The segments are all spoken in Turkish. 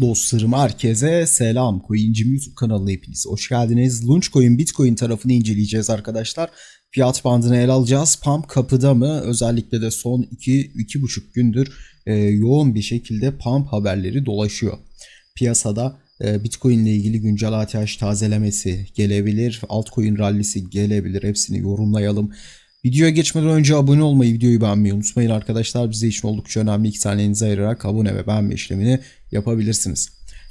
Dostlarım herkese selam. Coincim YouTube kanalına hepiniz hoş geldiniz. Launchcoin Bitcoin tarafını inceleyeceğiz arkadaşlar. Fiyat bandını ele alacağız. Pump kapıda mı? Özellikle de son 2-2,5 gündür e, yoğun bir şekilde pump haberleri dolaşıyor. Piyasada e, Bitcoin ile ilgili güncel ATH tazelemesi gelebilir. Altcoin rallisi gelebilir. Hepsini yorumlayalım. Videoya geçmeden önce abone olmayı, videoyu beğenmeyi unutmayın arkadaşlar. Bize için oldukça önemli iki tanenizi ayırarak abone ve beğenme işlemini yapabilirsiniz.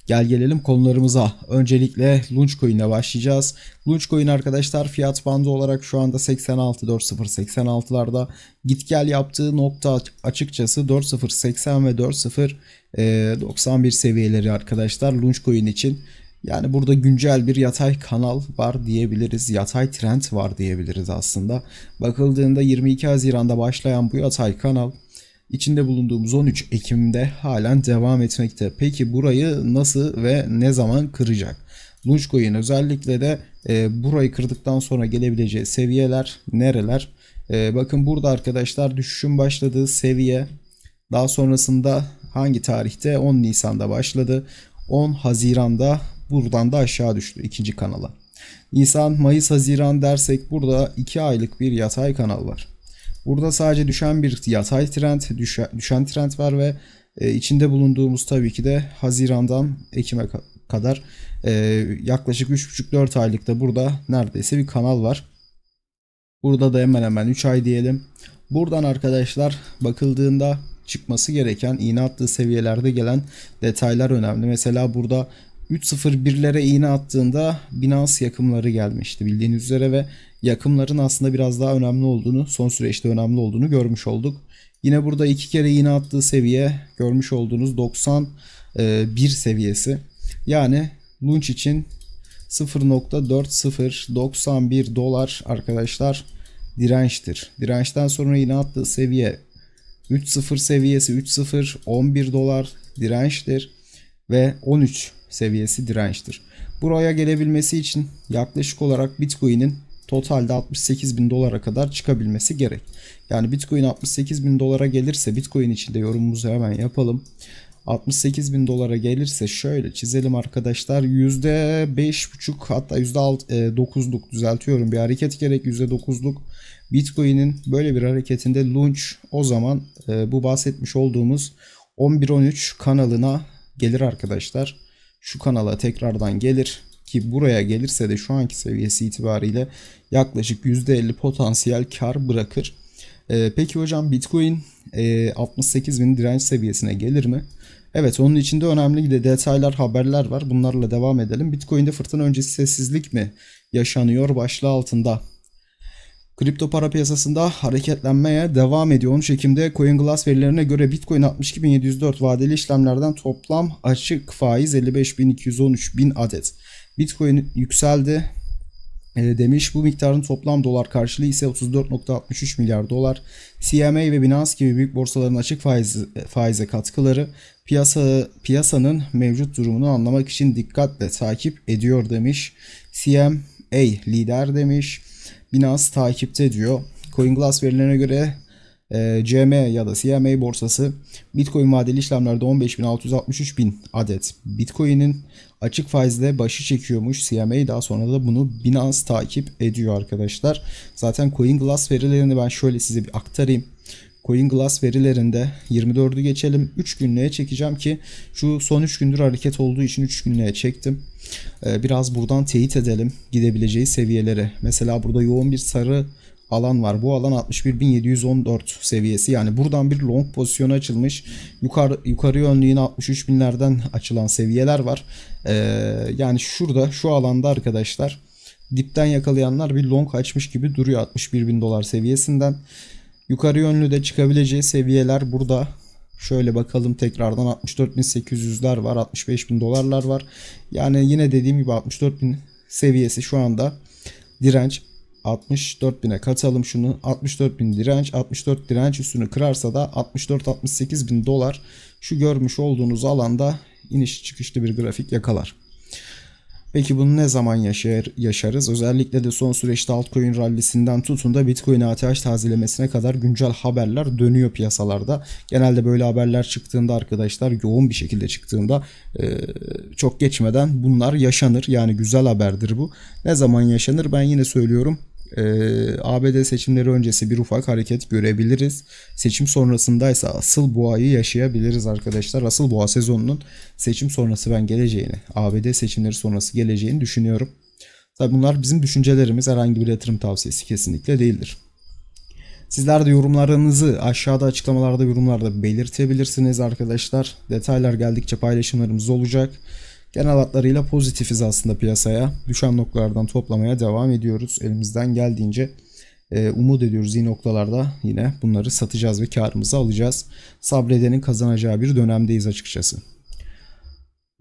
Gel gelelim konularımıza. Öncelikle Launchcoin ile başlayacağız. Launchcoin arkadaşlar fiyat bandı olarak şu anda 86.40-86'larda. Git gel yaptığı nokta açıkçası 4.080 ve 4.091 seviyeleri arkadaşlar Launchcoin için. Yani burada güncel bir yatay kanal var diyebiliriz. Yatay trend var diyebiliriz aslında. Bakıldığında 22 Haziran'da başlayan bu yatay kanal içinde bulunduğumuz 13 Ekim'de halen devam etmekte. Peki burayı nasıl ve ne zaman kıracak? Launchcoin özellikle de e, burayı kırdıktan sonra gelebileceği seviyeler nereler? E, bakın burada arkadaşlar düşüşün başladığı seviye daha sonrasında hangi tarihte 10 Nisan'da başladı. 10 Haziran'da buradan da aşağı düştü ikinci kanala. Nisan, Mayıs, Haziran dersek burada 2 aylık bir yatay kanal var. Burada sadece düşen bir yatay trend, düşen, trend var ve e, içinde bulunduğumuz tabii ki de Haziran'dan Ekim'e ka- kadar e, yaklaşık 3,5-4 aylıkta burada neredeyse bir kanal var. Burada da hemen hemen 3 ay diyelim. Buradan arkadaşlar bakıldığında çıkması gereken iğne attığı seviyelerde gelen detaylar önemli. Mesela burada 3.01'lere iğne attığında Binance yakımları gelmişti bildiğiniz üzere ve yakımların aslında biraz daha önemli olduğunu, son süreçte önemli olduğunu görmüş olduk. Yine burada iki kere iğne attığı seviye görmüş olduğunuz 91 seviyesi. Yani Lunch için 0.4091 dolar arkadaşlar dirençtir. Dirençten sonra yine attığı seviye 3.0 seviyesi 3.0 11 dolar dirençtir ve 13 seviyesi dirençtir. Buraya gelebilmesi için yaklaşık olarak Bitcoin'in totalde 68 bin dolara kadar çıkabilmesi gerek. Yani Bitcoin 68 bin dolara gelirse Bitcoin içinde yorumumuzu hemen yapalım. 68 bin dolara gelirse şöyle çizelim arkadaşlar %5.5 hatta %9'luk düzeltiyorum bir hareket gerek %9'luk Bitcoin'in böyle bir hareketinde launch o zaman e, bu bahsetmiş olduğumuz 11-13 kanalına gelir arkadaşlar. Şu kanala tekrardan gelir ki buraya gelirse de şu anki seviyesi itibariyle yaklaşık %50 potansiyel kar bırakır. Ee, peki hocam Bitcoin e, 68 bin direnç seviyesine gelir mi? Evet onun içinde önemli de detaylar haberler var. Bunlarla devam edelim. Bitcoin'de fırtına öncesi sessizlik mi yaşanıyor başlığı altında? Kripto para piyasasında hareketlenmeye devam ediyor. 13 Ekim'de CoinGlass verilerine göre Bitcoin 62.704 vadeli işlemlerden toplam açık faiz 55.213 adet. Bitcoin yükseldi e, demiş. Bu miktarın toplam dolar karşılığı ise 34.63 milyar dolar. CMA ve Binance gibi büyük borsaların açık faiz, faize katkıları piyasa piyasanın mevcut durumunu anlamak için dikkatle takip ediyor demiş. CMA lider demiş. Binance takipte diyor. CoinGlass verilerine göre e, CM ya da CMA borsası Bitcoin vadeli işlemlerde 15.663 bin adet Bitcoin'in açık faizle başı çekiyormuş. CMA daha sonra da bunu Binance takip ediyor arkadaşlar. Zaten CoinGlass verilerini ben şöyle size bir aktarayım. CoinGlass verilerinde 24'ü geçelim. 3 günlüğe çekeceğim ki şu son 3 gündür hareket olduğu için 3 günlüğe çektim. Ee, biraz buradan teyit edelim gidebileceği seviyelere. Mesela burada yoğun bir sarı alan var. Bu alan 61.714 seviyesi. Yani buradan bir long pozisyon açılmış. Yukarı, yukarı yönlü yine 63 binlerden açılan seviyeler var. Ee, yani şurada şu alanda arkadaşlar dipten yakalayanlar bir long açmış gibi duruyor 61 bin dolar seviyesinden. Yukarı yönlü de çıkabileceği seviyeler burada. Şöyle bakalım tekrardan 64.800'ler var, 65.000 dolarlar var. Yani yine dediğim gibi 64.000 seviyesi şu anda direnç. 64.000'e katalım şunu. 64.000 direnç, 64 direnç üstünü kırarsa da 64-68 bin dolar şu görmüş olduğunuz alanda iniş çıkışlı bir grafik yakalar. Peki bunu ne zaman yaşar, yaşarız? Özellikle de son süreçte altcoin rallisinden tutun da Bitcoin ATH tazelemesine kadar güncel haberler dönüyor piyasalarda. Genelde böyle haberler çıktığında arkadaşlar yoğun bir şekilde çıktığında e, çok geçmeden bunlar yaşanır. Yani güzel haberdir bu. Ne zaman yaşanır ben yine söylüyorum. Ee, ABD seçimleri öncesi bir ufak hareket görebiliriz. Seçim sonrasındaysa asıl boğayı yaşayabiliriz arkadaşlar. Asıl boğa sezonunun seçim sonrası ben geleceğini, ABD seçimleri sonrası geleceğini düşünüyorum. Tabi bunlar bizim düşüncelerimiz herhangi bir yatırım tavsiyesi kesinlikle değildir. Sizler de yorumlarınızı aşağıda açıklamalarda yorumlarda belirtebilirsiniz arkadaşlar. Detaylar geldikçe paylaşımlarımız olacak. Genel hatlarıyla pozitifiz aslında piyasaya. Düşen noktalardan toplamaya devam ediyoruz. Elimizden geldiğince e, umut ediyoruz iyi noktalarda yine bunları satacağız ve karımızı alacağız. Sabredenin kazanacağı bir dönemdeyiz açıkçası.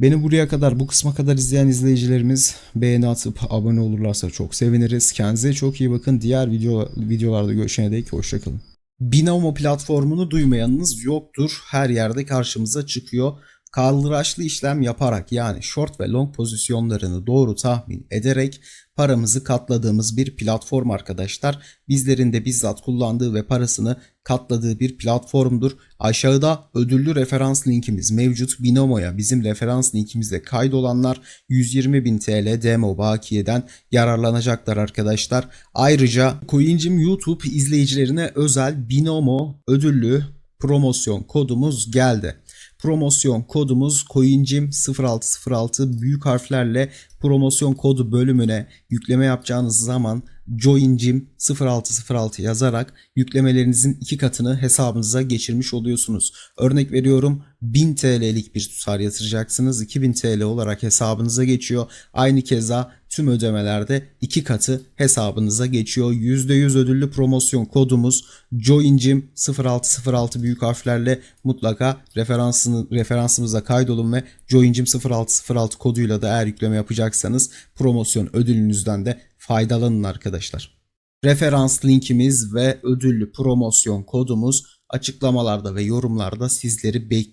Beni buraya kadar bu kısma kadar izleyen izleyicilerimiz beğeni atıp abone olurlarsa çok seviniriz. Kendinize çok iyi bakın. Diğer video, videolarda görüşene dek hoşçakalın. Binomo platformunu duymayanınız yoktur. Her yerde karşımıza çıkıyor. Kaldıraçlı işlem yaparak yani short ve long pozisyonlarını doğru tahmin ederek paramızı katladığımız bir platform arkadaşlar. Bizlerin de bizzat kullandığı ve parasını katladığı bir platformdur. Aşağıda ödüllü referans linkimiz mevcut. Binomo'ya bizim referans linkimizle kaydolanlar 120.000 TL demo bakiyeden yararlanacaklar arkadaşlar. Ayrıca Coincim YouTube izleyicilerine özel Binomo ödüllü promosyon kodumuz geldi. Promosyon kodumuz coincim 0606 büyük harflerle promosyon kodu bölümüne yükleme yapacağınız zaman joincim 0606 yazarak yüklemelerinizin iki katını hesabınıza geçirmiş oluyorsunuz. Örnek veriyorum 1000 TL'lik bir tutar yatıracaksınız. 2000 TL olarak hesabınıza geçiyor. Aynı keza tüm ödemelerde iki katı hesabınıza geçiyor. %100 ödüllü promosyon kodumuz joincim 0606 büyük harflerle mutlaka referansını, referansımıza kaydolun ve joincim 0606 koduyla da eğer yükleme yapacaksanız promosyon ödülünüzden de faydalanın arkadaşlar. Referans linkimiz ve ödüllü promosyon kodumuz açıklamalarda ve yorumlarda sizleri bekliyor.